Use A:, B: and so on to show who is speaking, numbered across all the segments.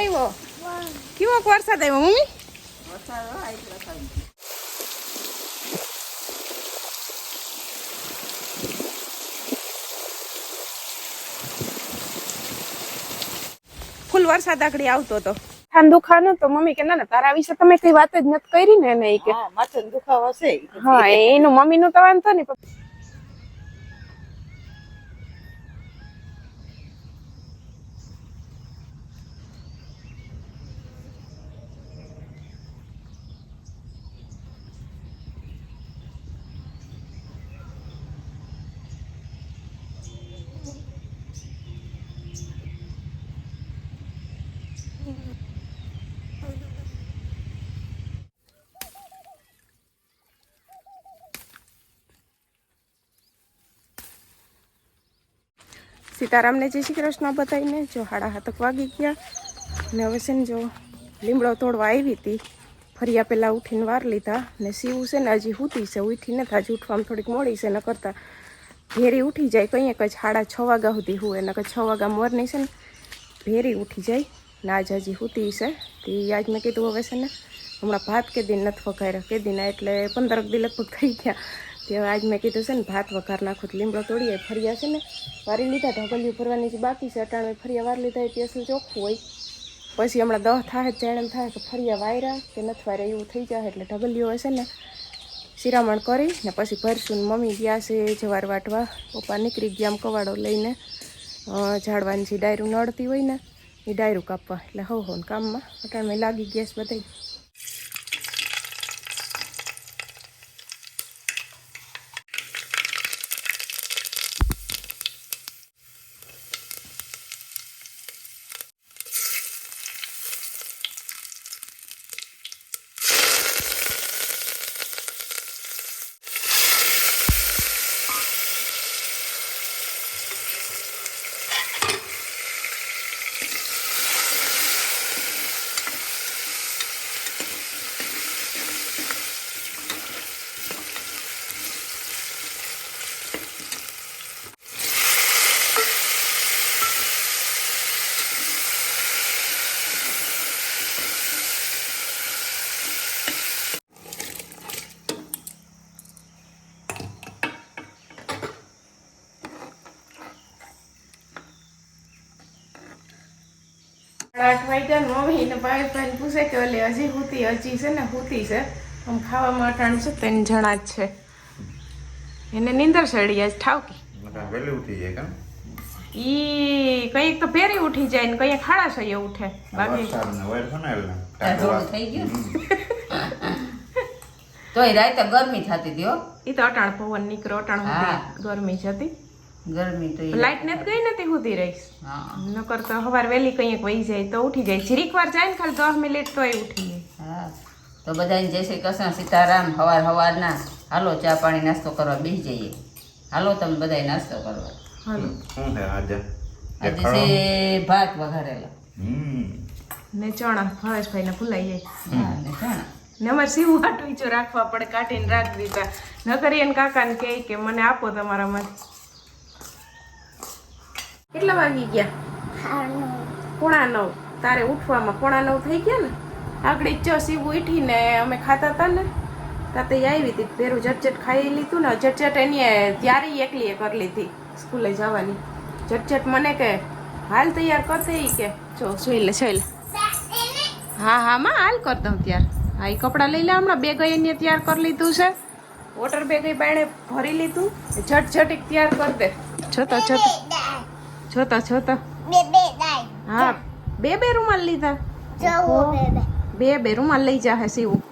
A: આવ્યો? કેવો વરસાદ આવ્યો મમ્મી? ફૂલ વરસાદ આગળ આવતો હતો ખાન દુખાનું તો મમ્મી કે ના ના તારા વિશે તમે કઈ વાત જ નથી કરી ને એને કે.
B: હા માથે દુખાવો છે
A: હા એનું મમ્મી નું તો વાંધો નહીં સીતારામને જય શ્રી કૃષ્ણ બતાવીને જો હાડા હાથક વાગી ગયા. ને હવે છે ને જો લીમડો તોડવા આવી હતી. ફરિયા પહેલાં ઉઠીને વાર લીધા. ને સીવું છે ને હજી હૂતી છે. ઉઠીને હજી ઉઠવામાં થોડીક મોડી છે. ન કરતા ભેરી ઉઠી જાય કંઈક જ સાડા છ વાગ્યા સુધી હુએ. નકર છ વાગ્યા મોરની છે ને ભેરી ઉઠી જાય. ને આજ હજી હૂતી છે. તે આજ મેં કીધું હવે છે ને હમણાં ભાત કે દિન નથી વઘાર્યા. કે દિના એટલે પંદરક દી લગભગ થઈ ગયા. હવે આજ મેં કીધું છે ને, ભાત વઘાર નાખું, લીમડો તોડીએ ફરિયા છે ને, વારી લીધા ઢગલિયું ભરવાની જે બાકી છે, અટાણે ફરિયા વાર લીધા, એ અસલ ચોખ્ખું હોય. પછી હમણાં દહ થાય જાણે એમ થાય કે ફરિયા વાયરા કે નથી વાયરા, એવું થઈ જાય એટલે ઢગલીઓ હશે ને, શિરામણ કરી ને પછી ભરશું મમ્મી ગયા છે જવાર વાટવા. પપ્પા નીકળી ગયા આમ કવાડો લઈને ઝાડવાની જે ડાયરું નડતી હોય ને, એ ડાયરું કાપવા. એટલે હવ હોન કામમાં. અટાણે લાગી ગેસ બધાય. આઠ વાગ્યા ને મમ્મી ને ભાઈ ભાઈ પૂછે કે ઓલે હજી હુતી હજી છે ને હુતી છે. આમ ખાવામાં અટાણ છે ત્રણ જણા જ છે. એને નીંદર ચડી આજ ઠાવકી.
C: વહેલી ઉઠી જાય કાં?
A: ઈ કંઈક તો ફેરી ઉઠી જાય ને કંઈક ખાડા સહીએ ઉઠે. બાકી
B: થઈ ગયું? તોય રાતે ગરમી થતી હતી હો.
A: ઈ તો અટાણ પવન નીકળો અટાણ
B: હા.
A: હુતી. ગરમી
B: તો
A: લાઈટ ને ગઈ નથી સુધી રહીશ.
B: હા.
A: નકર તો સવાર વહેલી કંઈક વહી જાય તો ઉઠી જાય. જીરીક વાર જાય ને ખાલી દસ મિનિટ તોય ઉઠી જાય.
B: હા. તો બધાને જય શ્રી કૃષ્ણ સીતારામ હવાર હવારના. હાલો ચા પાણી નાસ્તો કરવા બેસી જઈએ. હાલો તમે બધાય નાસ્તો કરવા.
A: હાલો.
C: આજે?
B: આજે છે ભાત વઘારેલા.
C: હમ.
A: ને ચણા ભાવેશભાઈ ને ભૂલાઈ જાય
B: ને ચણા.
A: ને અમારે સીવું જો રાખવા પડે કાઢીને રાખી દીધા. ન એને કાકાને કહે કે મને આપો તમારામાંથી. કેટલા વાગી ગયા? પોણા નવ. તારે ઉઠવામાં પોણા નવ થઈ ગયા ને? આગળ ચ સીવું ઉઠીને અમે ખાતા હતા ને તાતે આવી હતી. પેરું ઝટઝટ ખાઈ લીધું ને ઝટઝટ એની ત્યારે એકલીએ કરી લીધી સ્કૂલે જવાની. ઝટઝટ મને કે હાલ તૈયાર કરતે કે. જો જોઈ લે જોઈ લે. હા હા માં હાલ કર દઉં ત્યાર. હા એ કપડાં લઈ લે હમણાં. બેગ એને તૈયાર કરી લીધું છે. વોટર બેગ એ બાણે ભરી લીધું. ઝટઝટ ઝટ એક તૈયાર કરી દે. છતાં છતાં. છતાં છતાં હા બે બે રૂમાલ લીધા. ઓહો. બે બે. રૂમાલ લઈ જા હે સીવું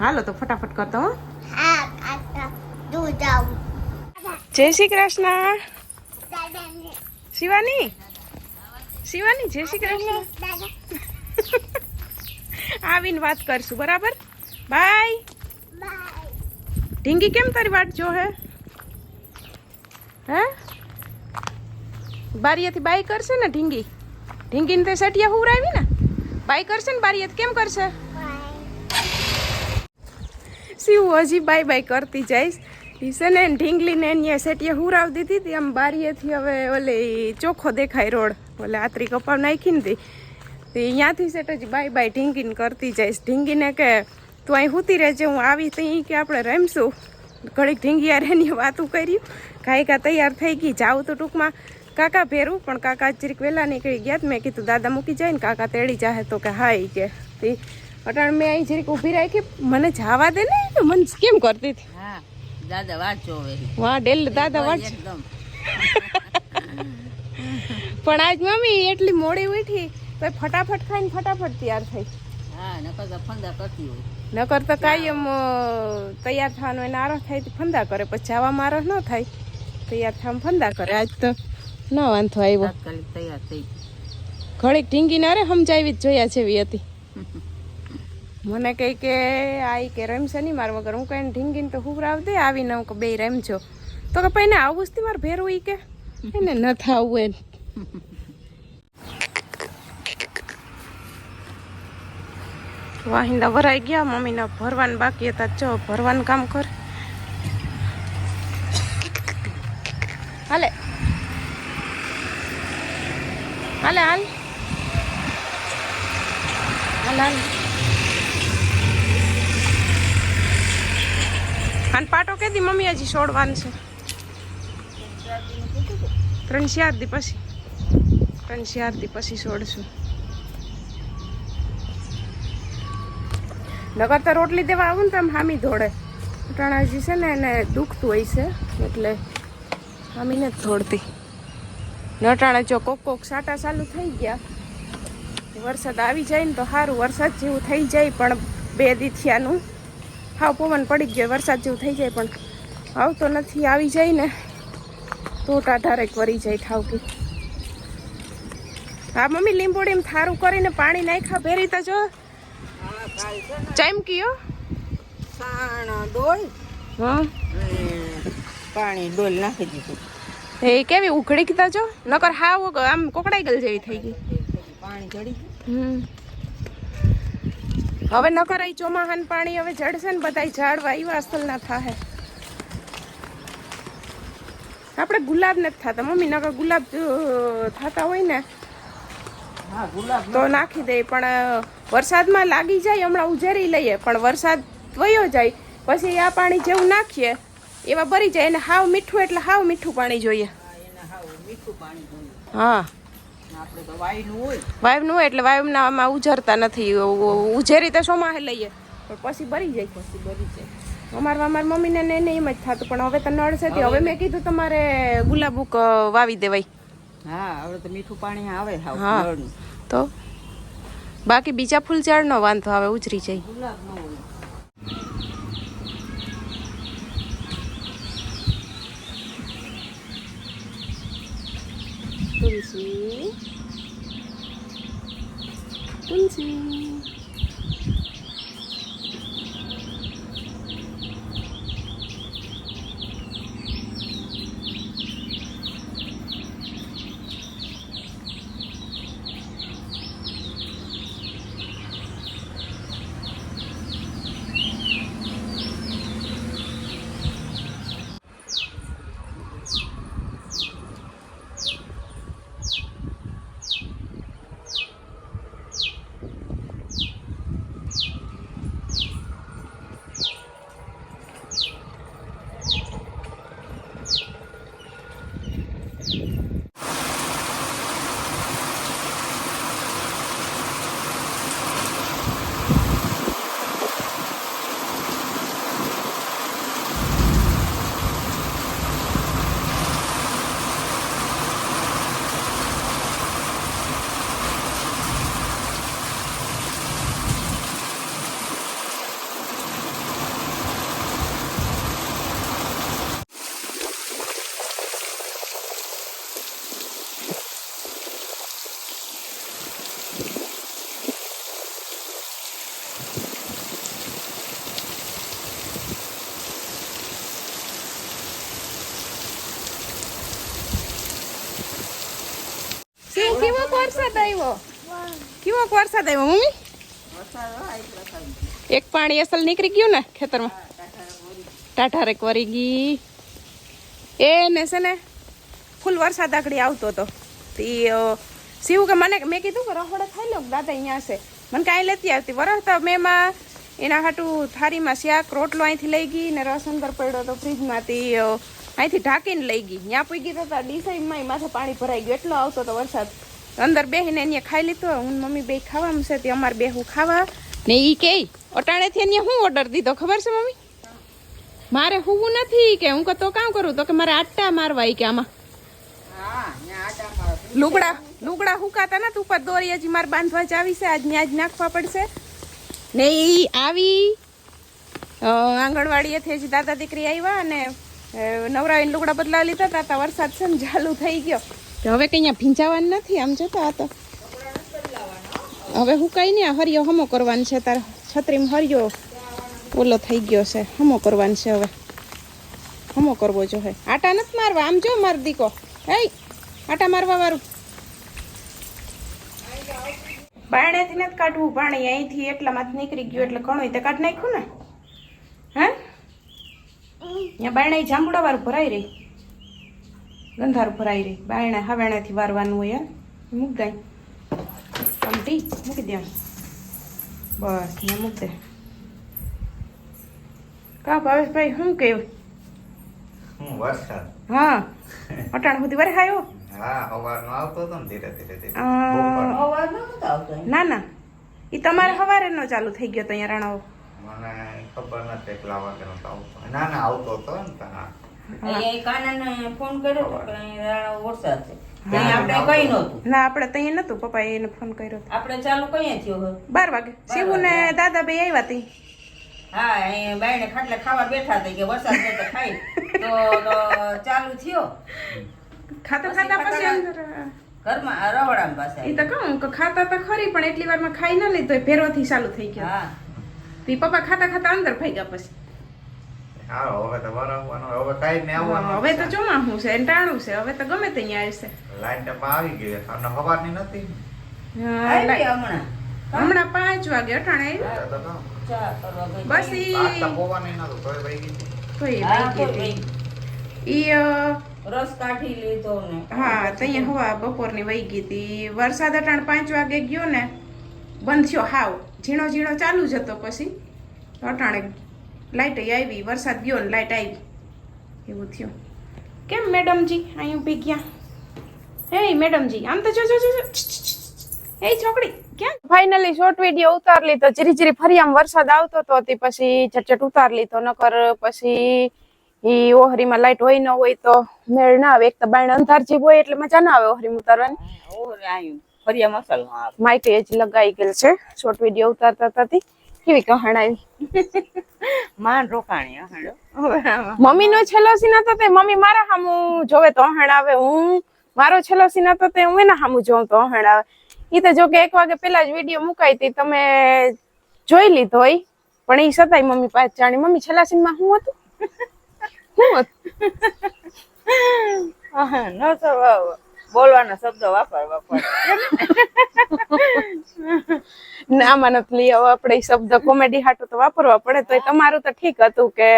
A: હાલો તો ફટાફટ કરતો હો. જય શ્રી કૃષ્ણ. શિવાની? શિવાની જય શ્રી કૃષ્ણ. આવીને વાત કરશું બરાબર? બાય. ઢીંગી કેમ તારી વાટ જો હે? હે? બારીયાથી બાય કરશે ને ઢીંગી? ઢીંગીને તે સટિયા હુવરાવી ને? બાય કરશે ને બારીયાથી કેમ કરશે? શિવ હજી બાય બાય કરતી જઈશ. છે ને ઢીંગલીને એની સેટીએ હુરાવ દીધી હતી. આમ બારીએથી હવે ઓલે ચોખ્ખો દેખાય રોડ. ઓલે આતરી કપાવ નાખી હતી તો અહીંયાથી સેટ હજી બાય બાય ઢીંગીને કરતી જઈશ. ઢીંગીને કે તું અહીં હુતી રહેજે, હું આવી તો કે આપણે રમશું. ઘડીક ઢીંગી એની વાતું કર્યું. ગાયિકા તૈયાર થઈ ગઈ. જાઉં તો ટૂંકમાં કાકા ભેરું પણ કાકા જરીક વહેલા નીકળી ગયા મેં કીધું દાદા મૂકી જાય ને કાકા તેડી જાહે તો કે હા એ કે. અટાણ મેં અહીં જરીક ઊભી રાખી. મને જવા દે ને તો મને કેમ કરતી હતી?
B: હા દાદા વાંચો
A: વાહ ડેલ દાદા વાંચ. પણ આજ મમ્મી એટલી મોડી ઉઠી તો ફટાફટ ખાઈને ફટાફટ તૈયાર થઈ.
B: હા નકર તો ફંદા કરતી હોય.
A: નકર તો કાંઈ એમ તૈયાર થવાનો એને આરો થાય તો ફંદા કરે પછી જવા મારો ન થાય. તૈયાર થવા ફંદા કરે આજ તો. ન વાંધો આવ્યો.
B: તાત્કાલિક તૈયાર થઈ.
A: ઘડીક ઢીંગીને અરે સમજાવી જ જોયા જેવી હતી. મને કહી કે આઈ કે રમશે નહીં મારા વગર. હું કઈ ઢીંગીને તો હુવરાવ દે આવીને હું કે બે રમજો. તો કે પછી આવું જ મારે ભેરવું ઈ કે. એને ન થાવું એને વાહિંદા ભરાઈ ગયા મમ્મીના ભરવાનું બાકી હતા. ચો ભરવાનું કામ કર હાલે હાલે હાલ હાલ હાલ અને પાટો કેદી મમ્મી હજી છોડવાનું છે. ત્રણ ચાર દી પછી. ત્રણ ચાર દી પછી છોડશું. નગર તો રોટલી દેવા આવું ને તો આમ હામી ધોડે અટાણાજી છે ને એને દુખતું હોય છે, એટલે હામી જ ધોડતી નટાણે જો કોક કોક સાટા ચાલુ થઈ ગયા. વરસાદ આવી જાય ને તો સારું વરસાદ જેવું થઈ જાય પણ બે દીથિયાનું હાવ પવન પડી ગયો વરસાદ જેવું થઈ જાય પણ આવતો નથી આવી જાય ને. તો ટાઢારે વરી જાય ઠાવકી. હા મમ્મી લીંબોડી થારું કરીને પાણી નાખ્યા ભેરી તો જો. ચમકીયો?
B: સાણ ડોલ
A: હા.
B: પાણી ડોલ નાખી દીધું.
A: એ કેવી ઉઘડી કીધા જો નકર હાવ આમ કોકડાઈ ગયેલ જેવી થઈ ગઈ.
B: પાણી ચડી
A: હમ. હવે નકર અહીં ચોમાહાન પાણી હવે જડશે ને બધા ઝાડવા એવા અસલ ના થાય આપણે ગુલાબ નથી થતા. મમ્મી નકર ગુલાબ થતા હોય ને
B: ગુલાબ
A: તો નાખી દે. પણ વરસાદમાં લાગી જાય હમણાં ઉજેરી લઈએ. પણ વરસાદ વયો જાય પછી આ પાણી જેવું નાખીએ એવા ભરી જાય. એને હાવ મીઠું એટલે હાવ મીઠું પાણી જોઈએ. હા.
B: વાયુ વાયનું હોય
A: એટલે એટલે વાયવના આમાં ઉજરતા નથી. ઉજેરી તો સોમાહે લઈએ. પણ પછી ભરી જાય. પછી ભરી જાય અમાર અમારા મમ્મીને ને એને એમ જ થતું. પણ હવે તો નળ છે હવે મેં કીધું તમારે ગુલાબુક વાવી દેવાય.
B: હા હવે તો મીઠું પાણી આવે
A: હા. તો? બાકી બીજા ફૂલ ઝાડનો વાંધો આવે ઉજરી જાય.
B: ગુલાબ ન હોય
A: તુલસી તુલસી શિવ કેવો વરસાદ આવ્યો? કેવો વરસાદ આવ્યો, મમ્મી? એક પાણી અસલ નીકળી ગયું ને ખેતરમાં? ટાઢારેક વરી ગઈ. એ ને છે ને, ફૂલ વરસાદ આગળ આવતો હતો તે સીવું કે મને, મેં કીધું કે રહોડે ખાઈ લો દાદા અહીંયા હશે. મને કાંઈ લેતી આવતી. વરસ તો મેં એના હાટું થારીમાં શાક, રોટલો અહીંથી લઈ ગઈ ને રસ અંદર પડ્યો તો ફ્રીજમાંથી અહીંથી ઢાંકીને લઈ ગઈ. ત્યાં પૂગી તો ડીસાઈમાં માથે પાણી ભરાઈ ગયું. એટલો આવતો તો વરસાદ. અંદર બેહીને અહીંયા ખાઈ લીધું. હું ને મમ્મી બે ખાવા છે તે અમારે બેહું ખાવા. ને એ કે અટાણેથી અહીંયા હું ઓર્ડર દીધો ખબર છે મમ્મી? મારે હું નથી. કે હું તો કામ કરું. તો કે મારે આટા મારવા ઈ કે આમાં. લુગડા લુગડા હુકાતા નથી ઉપર દોરી હજી મારે બાંધવા જ આવી છે આજ આજ નાખવા પડશે. ને એ આવી આંગણવાડીએથી હજી દાદા દીકરી આવ્યા અને નવરાવીને લુગડા બદલાવી લીધા હતા તા વરસાદ છે ને ચાલુ થઈ ગયો. તો હવે કઈ ભીંજાવાનું નથી, આમ જતા આ તો. હવે હું કઈ નહીં હરિયો હમો કરવાનું છે, તાર છત્રીમાં હરિયો ઓલો થઈ ગયો છે, હમો કરવાનું છે હવે. હમો કરવો જો હે. આટા નથી મારવા, આમ જો માર દીકો. હે, આટા મારવા વાળું. બાયણેથી નથી કાઢવું પાણી અહીંથી એટલામાંથી નીકળી ગયું, એટલે ઘણું તે કાઢી નાખ્યું ને? હે? બાયણે જાંબુડા વાળું ભરાઈ રહી. ગંધારું ભરાઈ રહી બાયણે હવેણાથી વારવાનું હોય યાર મૂક દઈ કમટી મૂકી દેવાનું બસ ને મૂક દે. કા ભાવેશભાઈ શું કેવું
C: હું વરસાદ.
A: હા. અટાણ સુધી વરસાયો
C: ના
A: ના એ તમારે સવારે નો ચાલુ થઈ ગયો તો અહીંયા
C: મને ખબર નથી આવતો. ના ના આવતો હતો ને
B: ફોન કર્યો તો કે અહીંયા રાણાઓ વરસાદ છે. આપણે કઈ નહોતું.
A: ના આપણે તો નતું પપ્પાએ એને ફોન કર્યો
B: આપણે ચાલુ કઈ થયો
A: બાર વાગે. શિવુ ને દાદા બે આવ્યા તી.
B: હા અહીંયા બાયણે ખાટલે ખાવા બેઠા હતા કે વરસાદ છે તો ખાઈ તો ચાલુ થયો.
A: ખાતા ખાતા પછી અંદર
B: ઘરમાં રવડામાં પાસે
A: એ તો કહું કે ખાતા તો ખરી પણ એટલી વારમાં ખાઈ ના લીધો ફેરવાથી ચાલુ થઈ ગયો.
B: હા.
A: તી પપ્પા ખાતા ખાતા અંદર ફઈ ગયા પછી.
C: હા હવે તો વરસવાનું હવે કાંઈ ને આવવાનું.
A: હવે તો ચોમાસું છે ને ટાણું છે હવે તો ગમે તે અહીંયા આવશે.
C: લાઈટ ડબ્બા આવી ગઈ અને સવારની નથી.
A: હા,
B: હમણાં.
A: હમણાં પાંચ વાગે અટાણે આવી. બસ ઈ
C: તોય.
A: તોય
B: હા.
A: ઈ
B: રસ કાઢી લીધો ને.
A: હા ત્યાં હવા બપોરની વહી ગઈ હતી. વરસાદ અટાણ પાંચ વાગે ગયો ને બંધ થયો હાવ. ઝીણો ઝીણો ચાલુ જ હતો પછી. અટાણે લાઇટ આવી વરસાદ ગયો ને લાઇટ આવી. એવું થયું. કેમ મેડમજી? અહીં ઊભી ગયા. હે મેડમજી આમ તો જો જો જો જો. એ છોકરી ક્યાં? ફાઇનલી શોર્ટ વીડિયો ઉતાર લીધો. જીરી જીરી ફરી આમ વરસાદ આવતો તો હતી પછી ચટચટ ઉતાર લીધો. નકર પછી ઈ ઓહરીમાં લાઈટ હોય ન હોય તો મેળ ના આવે. એક તો બાયણ અંધાર જેવું હોય એટલે મજા ના આવે ઓહરીમાં ઉતારવાની.
B: ઓહરી આયું. ફરી મસાલો
A: માઇક એ જ લગાઈ ગયેલ છે. શોર્ટ વીડિયો ઉતારતા હતી કેવી કહણાવી
B: માન રોકાણી અહણો
A: મમ્મી નો છેલ્લો સીન હતો તે મમ્મી મારા હામુ જોવે તો અહણ આવે હું મારો છેલ્લો સીન હતો તે હું એના હામુ જોઉં તો અહણ આવે ઈ તો જો કે એક વાગે પેલા જ વીડિયો મુકાઈ હતી તમે જોઈ લીધો હોય પણ એ સતાય મમ્મી પાસે જાણી. મમ્મી છેલ્લા સીનમાં શું હતું? શું હતું?
B: ન તો બોલવાના શબ્દો વાપરવા પડે.
A: ના આમાં નથી હવે આપણે શબ્દ કોમેડી હાટું તો વાપરવા પડે તો તમારું તો ઠીક હતું કે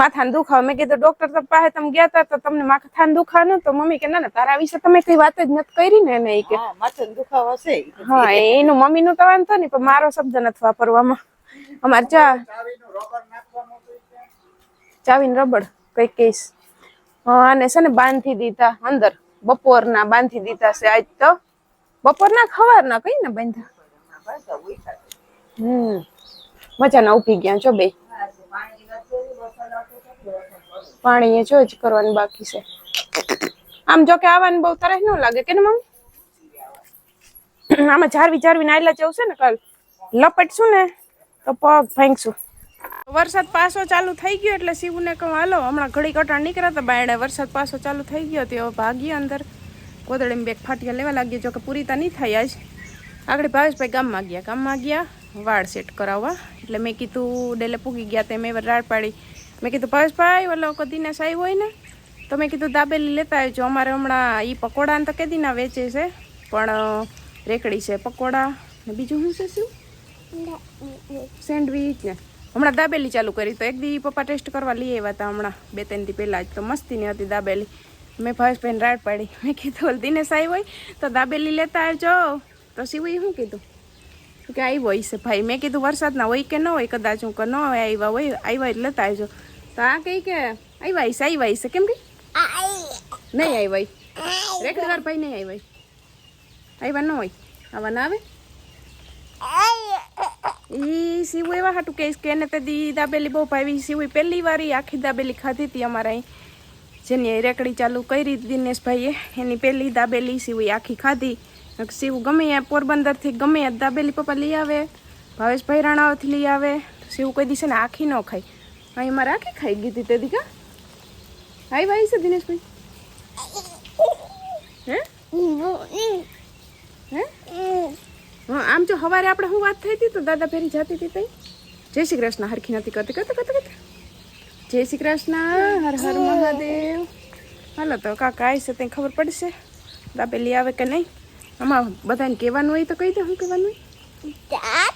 A: માથાને દુખાવ. મેં કીધું ડોક્ટર તો પાસે તમે ગયા હતા તો તમને માથાને દુખાવાનું? તો મમ્મી કે ના ના તારા વિશે તમે કઈ વાત જ નથી કરી ને એને. કે
B: માથાને માથે દુખાવો છે.
A: હા એનું મમ્મીનું તો વાંધો નહીં પણ મારો શબ્દ નથી વાપરવામાં. અમારે ચા ચાવીને રબડ કઈ કહીશ અને છે ને બાંધી દીધા અંદર. બપોરના બાંધી દીધા છે આજ તો. બપોરના ખવારના કઈ ને બાંધ્યા? હમ. મજાના ઊભી ગયા છો બે. પાણી એ જો જ કરવાનું બાકી છે. આમ જો કે આવવાનું બહુ તરસ ન લાગે કે ને મમ્મી? આમાં જારવી જારવી નાયલા જવું છે ને કાલ. લપટશું ને તો પગ ભાંગશું. વરસાદ પાછો ચાલુ થઈ ગયો એટલે શિવને કહું હાલો હમણાં ઘડી કટાણ નીકળ્યા હતા બાયણે વરસાદ પાછો ચાલુ થઈ ગયો તે ભાગ્યો અંદર. કોદળીમાં બેગ ફાટિયા લેવા લાગ્યો જો કે પૂરી તો નહીં થાય આજ આગળ ભાવેશભાઈ ગામમાં ગયા ગામમાં ગયા વાળ સેટ કરાવવા. એટલે મેં કીધું ડેલે પૂગી ગયા તે મેં રાડ પાડી. મેં કીધું ભાવેશભાઈ ઓલો કદીને સાઈ હોય ને? તો મેં કીધું દાબેલી લેતા આવજો. અમારે હમણાં એ પકોડાને તો કેદીના વેચે છે પણ રેકડી છે પકોડા. ને બીજું શું છે શું? સેન્ડવીચ ને હમણાં દાબેલી ચાલુ કરી તો એક દી પપ્પા ટેસ્ટ કરવા લઈ આવ્યા હતા હમણાં. બે ત્રણ દી પહેલાં જ તો મસ્તીની હતી દાબેલી. મેં ભાવેશભાઈને રાડ પાડી. મેં કીધું દિનેશ આવ્યો હોય તો દાબેલી લેતા આવજો. તો શિવુએ શું કીધું? કે આવ્યો હોય છે ભાઈ. મેં કીધું, વરસાદના હોય કે ન હોય, કદાચ હું કે ન હોય, આવ્યા હોય આવ્યા એટલે લેતા આવજો. તો આ કહી કે આવ્યા હશે આવ્યા હશે કેમ કે? નહીં આવ્યા રેખડગાર ભાઈ નહીં આવ્યા આવ્યા ન હોય. આવા ના આવે? ઈ સીવું એવા હાટું કહીશ કે એને તે દી દાબેલી બહુ ભાવી સીવું પહેલી વાર આખી દાબેલી ખાધી હતી અમારા જેની રેકડી ચાલુ કરી દિનેશભાઈએ. એની પહેલી દાબેલી સીવું આખી ખાધી. સીવું ગમે પોરબંદરથી ગમે દાબેલી પપ્પા લઈ આવે ભાવેશભાઈ રાણાઓથી લઈ આવે સીવું કોઈ દિવસે ને આખી ન ખાય. અહીં મારે આખી ખાઈ ગઈ હતી તે દી કા? હાઈ ભાઈ છે દિનેશભાઈ? હે? હે? હા આમ જો સવારે આપણે શું વાત થઈ હતી? તો દાદા ફેરી જતી હતી તઈ. જય શ્રી કૃષ્ણ. હરખી નથી કરતી. કરતી કરતી કરતી. જય શ્રી કૃષ્ણ. હર હર મહાદેવ. હાલો તો કાકા આવશે ત્યાં ખબર પડશે. દાબેલી આવે કે નહીં આમાં બધાને કહેવાનું હોય તો કહી દે શું કહેવાનું હોય.
D: Dad.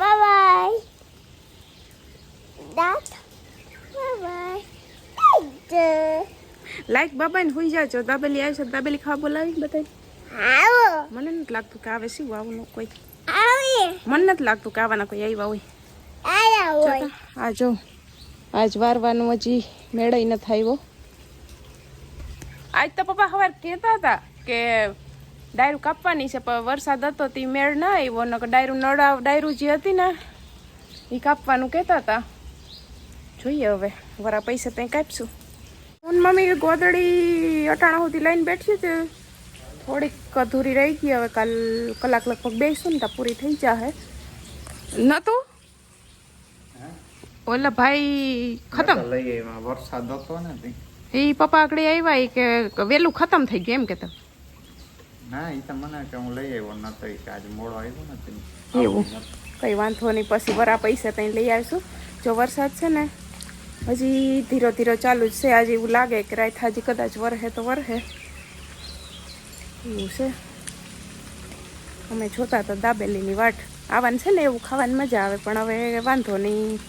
D: Bye bye.
A: લાઈક બાબાને હોઈ જાજો. દાબેલી આવશે દાબેલી ખાવા બોલાવી બધાય. મને નથી લાગતું કે આવે શું આવવાનું કોઈ. મને નથી લાગતું કે આવવાના કોઈ આવ્યા હોય. આ જો આજ વારવાનું હજી મેળાઈ ન આવ્યો. આજ તો પપ્પા સવાર કહેતા હતા કે ડાયરું કાપવાની છે પણ વરસાદ હતો તે મેળ ના આવ્યો ને ડાયરું નળા ડાયરું જે હતી ને એ કાપવાનું કહેતા હતા. જોઈએ હવે વરા પૈસા ત્યાં કાપશું. મમ્મી ગોદડી અટાણા સુધી લઈને બેઠી તે થોડીક અધૂરી રહી ગઈ હવે કાલ કલાક લગભગ બેસું ને ત્યાં પૂરી થઈ જાહે. નતું? ઓલા ભાઈ ખતમ?
C: લઈ આવ્યા વરસાદ હતો ને
A: એ પપ્પા આગળ આવ્યા કે વેલું ખતમ થઈ ગયું એમ કેતા
C: ના એ તો મને કે હું લઈ આવ્યો નતો તો કે આજે મોડો આવ્યો ને
A: એવું? કઈ વાંધો નહીં પછી વરા પૈસા ત્યાં લઈ આવીશું. જો વરસાદ છે ને હજી ધીરો ધીરો ચાલુ જ છે આજે એવું લાગે કે રાત હજી કદાચ વરહે તો વરહે. એવું છે? અમે જોતા હતા દાબેલીની વાટ. આવવાનું છે ને એવું ખાવાની મજા આવે, પણ હવે વાંધો નહીં.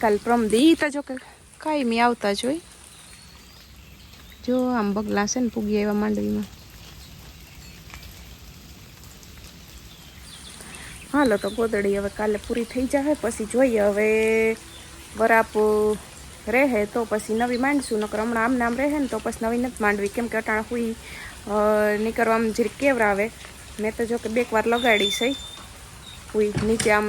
A: કાલ પ્રમદી તો જો કે કાંઈ આવતા જ હોય. જો, આમ બગલા છે ને પૂગી આવ્યા માંડવીમાં. હાલો તો ગોદડી હવે કાલે પૂરી થઈ જાય પછી જોઈએ હવે વરાપ રહે તો પછી નવી માંડશું, નકર હમણાં આમ નામ રહે ને તો પછી નવી નથી માંડવી. કેમ કે અટાણા હુઈ નીકળવામાં જરીક કેવરાવે મેં તો જો કે બેક વાર લગાડી છે. કોઈ નીચે આમ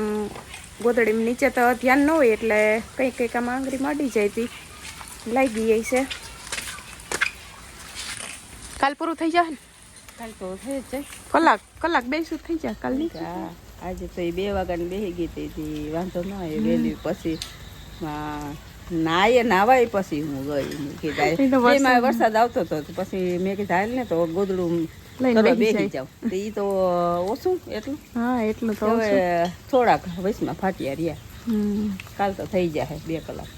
A: ગોદડી નીચે તો ધ્યાન ન હોય એટલે કંઈક કંઈક આમ આંગળી માંડી જાય તી. લાગી ગઈ છે. કાલ પૂરું થઈ જાય
B: કાલ પૂરું થઈ જાય.
A: કલાક કલાક બેસું થઈ જાય કાલ નહીં
B: હા, આજે તો એ બે વાગ્યાની બેસી ગઈ હતી તી. વાંધો ન આવે વહેલી પછી. નાય નાવાય પછી હું ગઈ. કીધા એમાં વરસાદ આવતો હતો તો પછી મેં કીધા હાલ ને તો ગોદડું
A: બેસી
B: બેસી જાવ તો એ તો ઓછું એટલું.
A: હા એટલું તો
B: હવે થોડાક વચમાં ફાટ્યા રહ્યા. કાલ તો થઈ જાય બે કલાક.